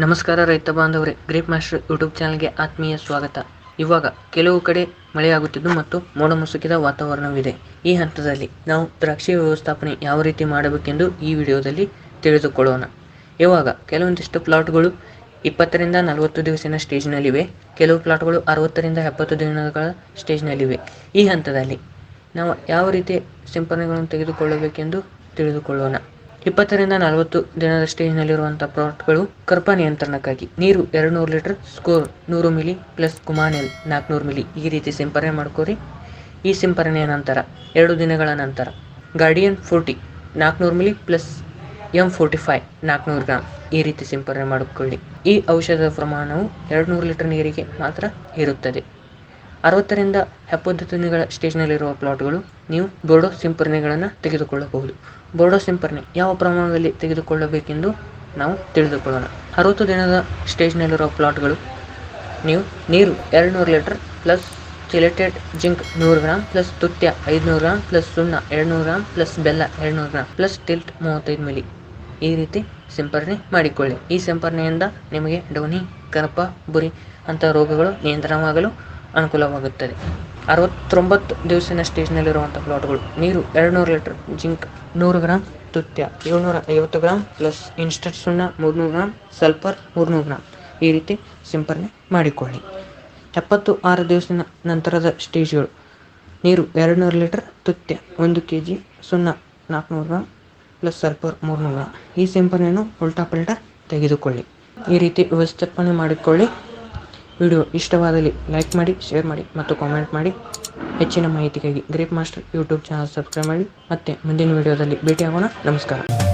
ನಮಸ್ಕಾರ ರೈತ ಬಾಂಧವರೇ, ಗ್ರೇಪ್ ಮಾಸ್ಟರ್ ಯೂಟ್ಯೂಬ್ ಚಾನಲ್ಗೆ ಆತ್ಮೀಯ ಸ್ವಾಗತ. ಇವಾಗ ಕೆಲವು ಕಡೆ ಮಳೆಯಾಗುತ್ತಿದ್ದು ಮತ್ತು ಮೋಡ ಮುಸುಕಿದ ವಾತಾವರಣವಿದೆ. ಈ ಹಂತದಲ್ಲಿ ನಾವು ದ್ರಾಕ್ಷಿ ವ್ಯವಸ್ಥಾಪನೆ ಯಾವ ರೀತಿ ಮಾಡಬೇಕೆಂದು ಈ ವಿಡಿಯೋದಲ್ಲಿ ತಿಳಿದುಕೊಳ್ಳೋಣ. ಇವಾಗ ಕೆಲವೊಂದಿಷ್ಟು ಪ್ಲಾಟ್ಗಳು ಇಪ್ಪತ್ತರಿಂದ ನಲವತ್ತು ದಿವಸಿನ ಸ್ಟೇಜ್ನಲ್ಲಿವೆ. ಕೆಲವು ಪ್ಲಾಟ್ಗಳು ಅರವತ್ತರಿಂದ ಎಪ್ಪತ್ತು ದಿನಗಳ ಸ್ಟೇಜ್ನಲ್ಲಿವೆ. ಈ ಹಂತದಲ್ಲಿ ನಾವು ಯಾವ ರೀತಿ ಸಿಂಪರಣೆಗಳನ್ನು ತೆಗೆದುಕೊಳ್ಳಬೇಕೆಂದು ತಿಳಿದುಕೊಳ್ಳೋಣ. ಇಪ್ಪತ್ತರಿಂದ ನಲವತ್ತು ದಿನದ ಸ್ಟೇಜ್ನಲ್ಲಿರುವಂಥ ಪ್ರಾಡಕ್ಟ್ಗಳು ಕರ್ಪ ನಿಯಂತ್ರಣಕ್ಕಾಗಿ. ನೀರು ಎರಡು ನೂರು ಲೀಟರ್ ಸ್ಕೋರ್ ನೂರು ಮಿಲಿ ಪ್ಲಸ್ ಕುಮಾನೆಲ್ ನಾಲ್ಕುನೂರು ಮಿಲಿ. ಈ ರೀತಿ ಸಿಂಪರಣೆ ಮಾಡ್ಕೋರಿ. ಈ ಸಿಂಪರಣೆಯ ನಂತರ, ಎರಡು ದಿನಗಳ ನಂತರ ಗಾರ್ಡಿಯನ್ ಫೋರ್ಟಿ ನಾಲ್ಕುನೂರು milli plus M forty five ನಾಲ್ಕುನೂರು ಗ್ರಾಮ್ ಈ ರೀತಿ ಸಿಂಪರಣೆ ಮಾಡಿಕೊಳ್ಳಿ. ಈ ಔಷಧದ ಪ್ರಮಾಣವು ಎರಡು ನೂರು ಲೀಟರ್ ನೀರಿಗೆ ಮಾತ್ರ ಇರುತ್ತದೆ. ಅರವತ್ತರಿಂದ ಎಪ್ಪತ್ತು ದಿನಗಳ ಸ್ಟೇಜ್ನಲ್ಲಿರುವ ಪ್ಲಾಟ್ಗಳು, ನೀವು ಬೋರ್ಡೋ ಸಿಂಪರಣೆಗಳನ್ನು ತೆಗೆದುಕೊಳ್ಳಬಹುದು. ಬೋರ್ಡೋ ಸಿಂಪರಣೆ ಯಾವ ಪ್ರಮಾಣದಲ್ಲಿ ತೆಗೆದುಕೊಳ್ಳಬೇಕೆಂದು ನಾವು ತಿಳಿದುಕೊಳ್ಳೋಣ. ಅರವತ್ತು ದಿನದ ಸ್ಟೇಜ್ನಲ್ಲಿರುವ ಪ್ಲಾಟ್ಗಳು, ನೀವು ನೀರು ಎರಡು ನೂರು ಲೀಟರ್ ಪ್ಲಸ್ ಚಿಲೆಟೆಡ್ ಜಿಂಕ್ ನೂರು ಗ್ರಾಮ್ ಪ್ಲಸ್ ತುತ್ಯ ಐದುನೂರು ಗ್ರಾಮ್ ಪ್ಲಸ್ ಸುಣ್ಣ ಎರಡುನೂರು ಗ್ರಾಮ್ ಪ್ಲಸ್ ಬೆಲ್ಲ ಎರಡುನೂರು ಗ್ರಾಮ್ ಪ್ಲಸ್ ಟಿಲ್ಟ್ ಮೂವತ್ತೈದು ಮಿಲಿ. ಈ ರೀತಿ ಸಿಂಪರಣೆ ಮಾಡಿಕೊಳ್ಳಿ. ಈ ಸಿಂಪರಣೆಯಿಂದ ನಿಮಗೆ ಡೌನಿ ಕರಪ ಬುರಿ ಅಂತ ರೋಗಗಳು ನಿಯಂತ್ರಣವಾಗಲು ಅನುಕೂಲವಾಗುತ್ತದೆ. ಅರವತ್ತೊಂಬತ್ತು ದಿವಸಿನ ಸ್ಟೇಜ್ನಲ್ಲಿರುವಂಥ ಪ್ಲಾಟ್ಗಳು ನೀರು ಎರಡು ನೂರು ಲೀಟರ್ ಜಿಂಕ್, ನೂರು ಗ್ರಾಮ್ ತುತ್ಯ, ಏಳ್ನೂರ ಐವತ್ತು ಗ್ರಾಮ್ ಪ್ಲಸ್ ಇನ್ಸ್ಟಂಟ್ ಸುಣ್ಣ, ಮೂರ್ನೂರು ಗ್ರಾಮ್ ಸಲ್ಫರ್, ಮೂರ್ನೂರು ಗ್ರಾಮ್ ಈ ರೀತಿ ಸಿಂಪರಣೆ ಮಾಡಿಕೊಳ್ಳಿ. ಎಪ್ಪತ್ತು ಆರು ದಿವಸದ ನಂತರದ ಸ್ಟೇಜ್ಗಳು ನೀರು ಎರಡು ನೂರು ಲೀಟರ್ ತುತ್ಯ, ಒಂದು ಕೆ ಜಿ ಸುಣ್ಣ, ನಾಲ್ಕುನೂರು ಗ್ರಾಮ್ ಪ್ಲಸ್ ಸಲ್ಫರ್, ಮೂರ್ನೂರು ಗ್ರಾಮ್ ಈ ಸಿಂಪರಣೆಯನ್ನು ಉಲ್ಟಾ ಪಲ್ಟಾ ತೆಗೆದುಕೊಳ್ಳಿ. ಈ ರೀತಿ ವ್ಯವಸ್ಥಾಪನೆ ಮಾಡಿಕೊಳ್ಳಿ. ವಿಡಿಯೋ ಇಷ್ಟವಾದಲ್ಲಿ ಲೈಕ್ ಮಾಡಿ, ಶೇರ್ ಮಾಡಿ ಮತ್ತು ಕಾಮೆಂಟ್ ಮಾಡಿ. ಹೆಚ್ಚಿನ ಮಾಹಿತಿಗಾಗಿ grape master YouTube channel subscribe ಮಾಡಿ. ಮತ್ತೆ ಮುಂದಿನ ವಿಡಿಯೋದಲ್ಲಿ ಭೇಟಿಯಾಗೋಣ. ನಮಸ್ಕಾರ.